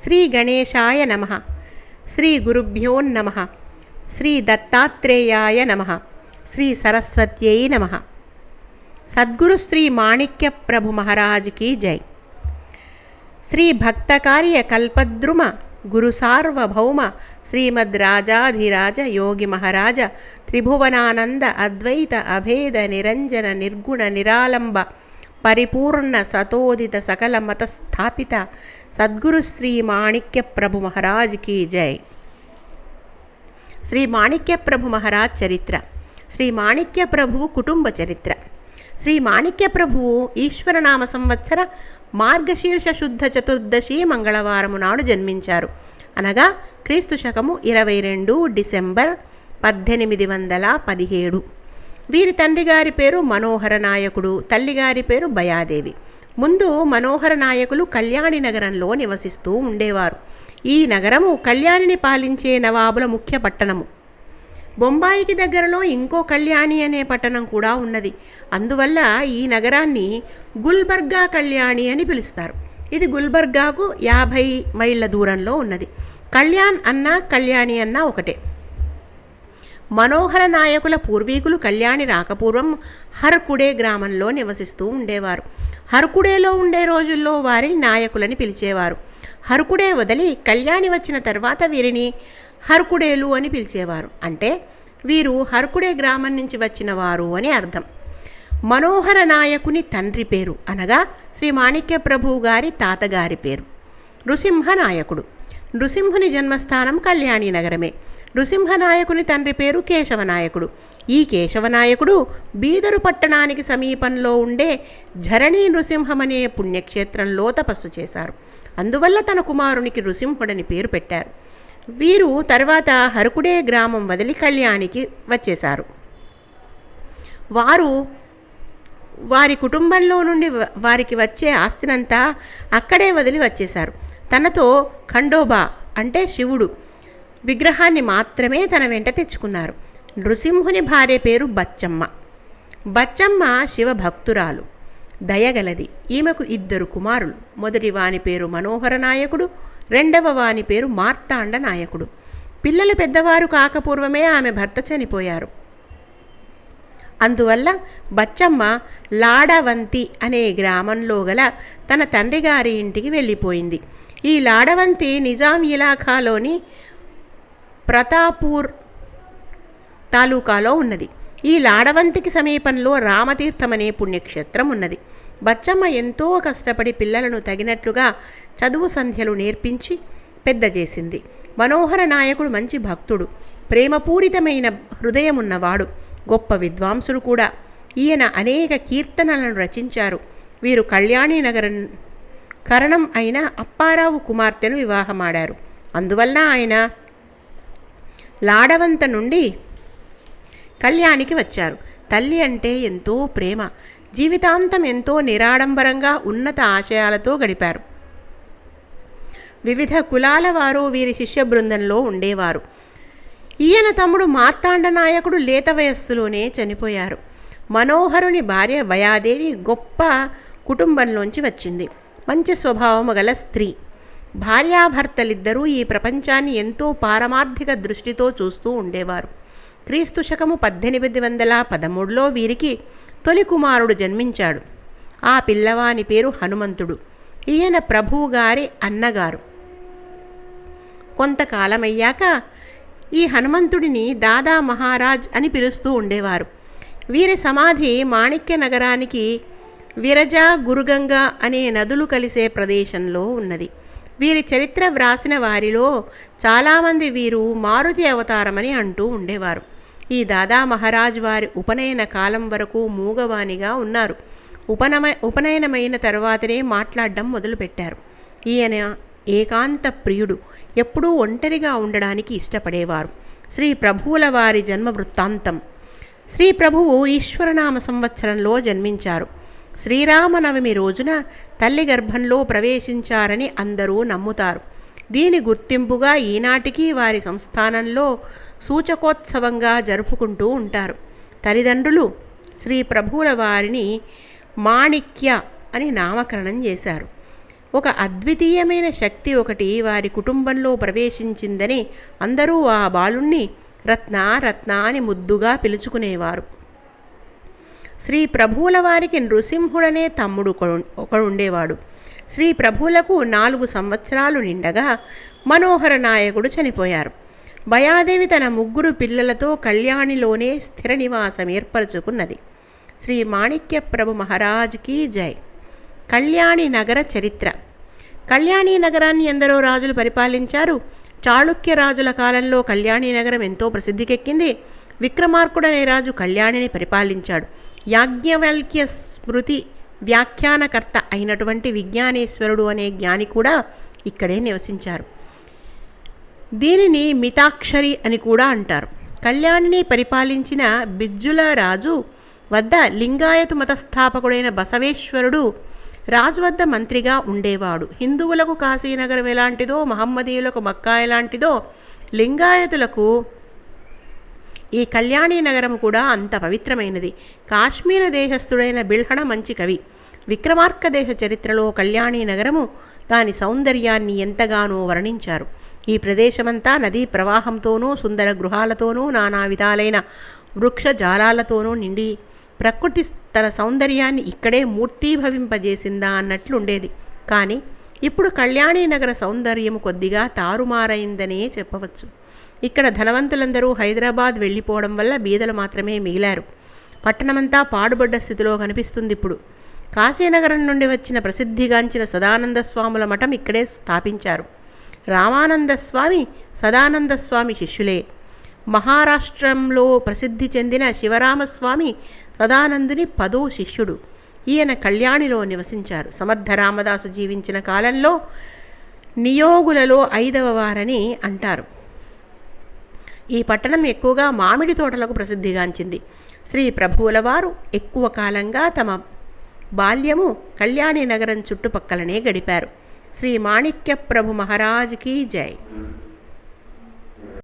శ్రీ గణేశాయ నమ. శ్రీ గురుభ్యోన్నమ శ్రీ దత్తాత్రేయాయ నమ. శ్రీ సరస్వత్యై నమ. సద్గురు శ్రీ మాణిక్య ప్రభు మహారాజ్కి జై. శ్రీ భక్తకార్య కల్పద్రుమ గురు సార్వభౌమ శ్రీమద్ రాజాధిరాజ యోగి మహారాజ త్రిభువనానంద అద్వైత అభేద నిరంజన నిర్గుణ నిరాలంబ పరిపూర్ణ సతోదిత సకల మత స్థాపిత సద్గురు శ్రీ మాణిక్య ప్రభు మహారాజ్కి జై. శ్రీ మాణిక్య ప్రభు మహారాజ్ చరిత్ర శ్రీ మాణిక్య ప్రభువు కుటుంబ చరిత్ర శ్రీ మాణిక్య ప్రభువు ఈశ్వరనామ సంవత్సర మార్గశీర్ష శుద్ధ చతుర్దశి మంగళవారము నాడు జన్మించారు. అనగా క్రీస్తు శకము ఇరవై రెండు డిసెంబర్ పద్దెనిమిది వందల పదిహేడు. వీరి తండ్రి గారి పేరు మనోహర నాయకుడు తల్లిగారి పేరు భయాదేవి ముందు మనోహర నాయకులు కళ్యాణి నగరంలో నివసిస్తూ ఉండేవారు. ఈ నగరము కళ్యాణిని పాలించే నవాబుల ముఖ్య పట్టణము. బొంబాయికి దగ్గరలో ఇంకో కళ్యాణి అనే పట్టణం కూడా ఉన్నది. అందువల్ల ఈ నగరాన్ని గుల్బర్గా కళ్యాణి అని పిలుస్తారు. ఇది గుల్బర్గాకు యాభై మైళ్ళ దూరంలో ఉన్నది. కళ్యాణ్ అన్న కళ్యాణి అన్న ఒకటే. మనోహర నాయకుల పూర్వీకులు కళ్యాణి రాకపూర్వం హర్కుడే గ్రామంలో నివసిస్తూ ఉండేవారు. హర్కుడేలో ఉండే రోజుల్లో వారిని నాయకులని పిలిచేవారు. హర్కుడే వదిలి కళ్యాణి వచ్చిన తర్వాత వీరిని హర్కుడేలు అని పిలిచేవారు. అంటే వీరు హర్కుడే గ్రామం నుంచి వచ్చిన వారు అని అర్థం. మనోహర నాయకుని తండ్రి పేరు అనగా శ్రీ మాణిక్య ప్రభువు గారి తాతగారి పేరు. నృసింహ నాయకుడు. నృసింహుని జన్మస్థానం కళ్యాణి నగరమే. నృసింహనాయకుని తండ్రి పేరు కేశవనాయకుడు ఈ కేశవనాయకుడు బీదరు పట్టణానికి సమీపంలో ఉండే ఝరణీ నృసింహం అనే పుణ్యక్షేత్రంలో తపస్సు చేశారు. అందువల్ల తన కుమారునికి నృసింహుడని పేరు పెట్టారు. వీరు తర్వాత హరుకుడే గ్రామం వదిలి కళ్యాణికి వచ్చేశారు. వారు వారి కుటుంబంలో నుండి వారికి వచ్చే ఆస్తినంతా అక్కడే వదిలి వచ్చేశారు. తనతో ఖండోబా అంటే శివుడు విగ్రహాన్ని మాత్రమే తన వెంట తెచ్చుకున్నారు. నృసింహుని భార్య పేరు బచ్చమ్మ. బచ్చమ్మ శివ భక్తురాలు దయగలది. ఈమెకు ఇద్దరు కుమారులు. మొదటి వాని పేరు మనోహర నాయకుడు రెండవ వాని పేరు మార్తాండ నాయకుడు. పిల్లలు పెద్దవారు కాకపూర్వమే ఆమె భర్త చనిపోయారు. అందువల్ల బచ్చమ్మ లాడవంతి అనే గ్రామంలో గల తన తండ్రి గారి ఇంటికి వెళ్ళిపోయింది. ఈ లాడవంతి నిజాం ఇలాఖాలోని ప్రతాపూర్ తాలూకాలో ఉన్నది. ఈ లాడవంతికి సమీపంలో రామతీర్థం అనే పుణ్యక్షేత్రం ఉన్నది. బచ్చమ్మ ఎంతో కష్టపడి పిల్లలను తగినట్లుగా చదువు సంధ్యలు నేర్పించి పెద్ద చేసింది. మనోహర నాయకుడు మంచి భక్తుడు. ప్రేమపూరితమైన హృదయం ఉన్నవాడు గొప్ప విద్వాంసుడు కూడా. ఈయన అనేక కీర్తనలను రచించారు. వీరు కళ్యాణి నగరం కరణం అయిన అప్పారావు కుమార్తెను వివాహమాడారు. అందువల్ల ఆయన లాడవంత నుండి కళ్యాణికి వచ్చారు. తల్లి అంటే ఎంతో ప్రేమ. జీవితాంతం ఎంతో నిరాడంబరంగా ఉన్నత ఆశయాలతో గడిపారు. వివిధ కులాల వారు వీరి శిష్య బృందంలో ఉండేవారు. ఈయన తమ్ముడు మార్తాండ నాయకుడు లేత వయస్సులోనే చనిపోయారు. మనోహరుని భార్య భయాదేవి గొప్ప కుటుంబంలోంచి వచ్చింది. మంచి స్వభావము గల స్త్రీ. భార్యాభర్తలిద్దరూ ఈ ప్రపంచాన్ని ఎంతో పారమార్థిక దృష్టితో చూస్తూ ఉండేవారు. క్రీస్తు శకము పద్దెనిమిది వందల పదమూడులో వీరికి తొలి కుమారుడు జన్మించాడు. ఆ పిల్లవాని పేరు హనుమంతుడు. ఈయన ప్రభువు గారి అన్నగారు. కొంతకాలమయ్యాక ఈ హనుమంతుడిని దాదా మహారాజ్ అని పిలుస్తూ ఉండేవారు. వీరి సమాధి మాణిక్య నగరానికి విరజ గురుగంగ అనే నదులు కలిసే ప్రదేశంలో ఉన్నది. వీరి చరిత్ర వ్రాసిన వారిలో చాలామంది వీరు మారుతి అవతారమని అంటూ ఉండేవారు. ఈ దాదా మహారాజ్ వారి ఉపనయన కాలం వరకు మూగవాణిగా ఉన్నారు. ఉపనమ ఉపనయనమైన తర్వాతనే మాట్లాడడం మొదలుపెట్టారు. ఈయన ఏకాంత ప్రియుడు ఎప్పుడూ ఒంటరిగా ఉండడానికి ఇష్టపడేవారు. శ్రీ ప్రభువుల వారి జన్మ వృత్తాంతం. శ్రీ ప్రభువు ఈశ్వరనామ సంవత్సరంలో జన్మించారు. శ్రీరామనవమి రోజున తల్లి గర్భంలో ప్రవేశించారని అందరూ నమ్ముతారు. దీని గుర్తింపుగా ఈనాటికి వారి సంస్థానంలో సూచకోత్సవంగా జరుపుకుంటూ ఉంటారు. తల్లిదండ్రులు శ్రీ ప్రభువుల వారిని మాణిక్య అని నామకరణం చేశారు. ఒక అద్వితీయమైన శక్తి ఒకటి వారి కుటుంబంలో ప్రవేశించిందని అందరూ ఆ బాలుణ్ణి రత్న రత్న అని ముద్దుగా పిలుచుకునేవారు. శ్రీ ప్రభువుల వారికి నృసింహుడనే తమ్ముడు ఒకడుండేవాడు శ్రీ ప్రభువులకు నాలుగు సంవత్సరాలు నిండగా మనోహర నాయకుడు చనిపోయారు. భయాదేవి తన ముగ్గురు పిల్లలతో కళ్యాణిలోనే స్థిర నివాసం ఏర్పరచుకున్నది. శ్రీ మాణిక్య ప్రభు మహారాజ్కి జై. కళ్యాణి నగర చరిత్ర. కళ్యాణి నగరాన్ని ఎందరో రాజులు పరిపాలించారు. చాళుక్య రాజుల కాలంలో కళ్యాణి నగరం ఎంతో ప్రసిద్ధికెక్కింది. విక్రమార్కుడనే రాజు కళ్యాణిని పరిపాలించాడు. యాజ్ఞవల్క్య స్మృతి వ్యాఖ్యానకర్త అయినటువంటి విజ్ఞానేశ్వరుడు అనే జ్ఞాని కూడా ఇక్కడే నివసించారు. దీనిని మితాక్షరి అని కూడా అంటారు. కళ్యాణిని పరిపాలించిన బిజ్జుల రాజు వద్ద లింగాయతు మతస్థాపకుడైన బసవేశ్వరుడు రాజు వద్ద మంత్రిగా ఉండేవాడు. హిందువులకు కాశీనగరం ఎలాంటిదో మహమ్మదీయులకు మక్కా ఎలాంటిదో లింగాయతులకు ఈ కళ్యాణి నగరం కూడా అంత పవిత్రమైనది. కాశ్మీర దేశస్థుడైన బిల్హణ మంచి కవి. విక్రమార్క దేశ చరిత్రలో కళ్యాణి నగరము దాని సౌందర్యాన్ని ఎంతగానో వర్ణించారు. ఈ ప్రదేశమంతా నదీ ప్రవాహంతోనూ సుందర గృహాలతోనూ నానా విధాలైన వృక్ష జాలాలతోనూ నిండి ప్రకృతి తన సౌందర్యాన్ని ఇక్కడే మూర్తీభవింపజేసిందా అన్నట్లుండేది కానీ ఇప్పుడు కళ్యాణి నగర సౌందర్యము కొద్దిగా తారుమారైందనే చెప్పవచ్చు. ఇక్కడ ధనవంతులందరూ హైదరాబాద్ వెళ్ళిపోవడం వల్ల బీదలు మాత్రమే మిగిలారు. పట్టణమంతా పాడుబడ్డ స్థితిలో కనిపిస్తుంది ఇప్పుడు. కాశీనగరం నుండి వచ్చిన ప్రసిద్ధిగాంచిన సదానంద స్వాముల మఠం ఇక్కడే స్థాపించారు. రామానంద స్వామి సదానంద స్వామి శిష్యులే. మహారాష్ట్రంలో ప్రసిద్ధి చెందిన శివరామస్వామి సదానందుని పదో శిష్యుడు. ఈయన కళ్యాణిలో నివసించారు. సమర్థ రామదాసు జీవించిన కాలంలో నియోగులలో ఐదవ వారని అంటారు. ఈ పట్టణం ఎక్కువగా మామిడి తోటలకు ప్రసిద్ధిగాంచింది. శ్రీ ప్రభువుల వారు ఎక్కువ కాలంగా తమ బాల్యము కళ్యాణి నగరం చుట్టుపక్కలనే గడిపారు. శ్రీ మాణిక్య ప్రభు మహారాజ్కి జై.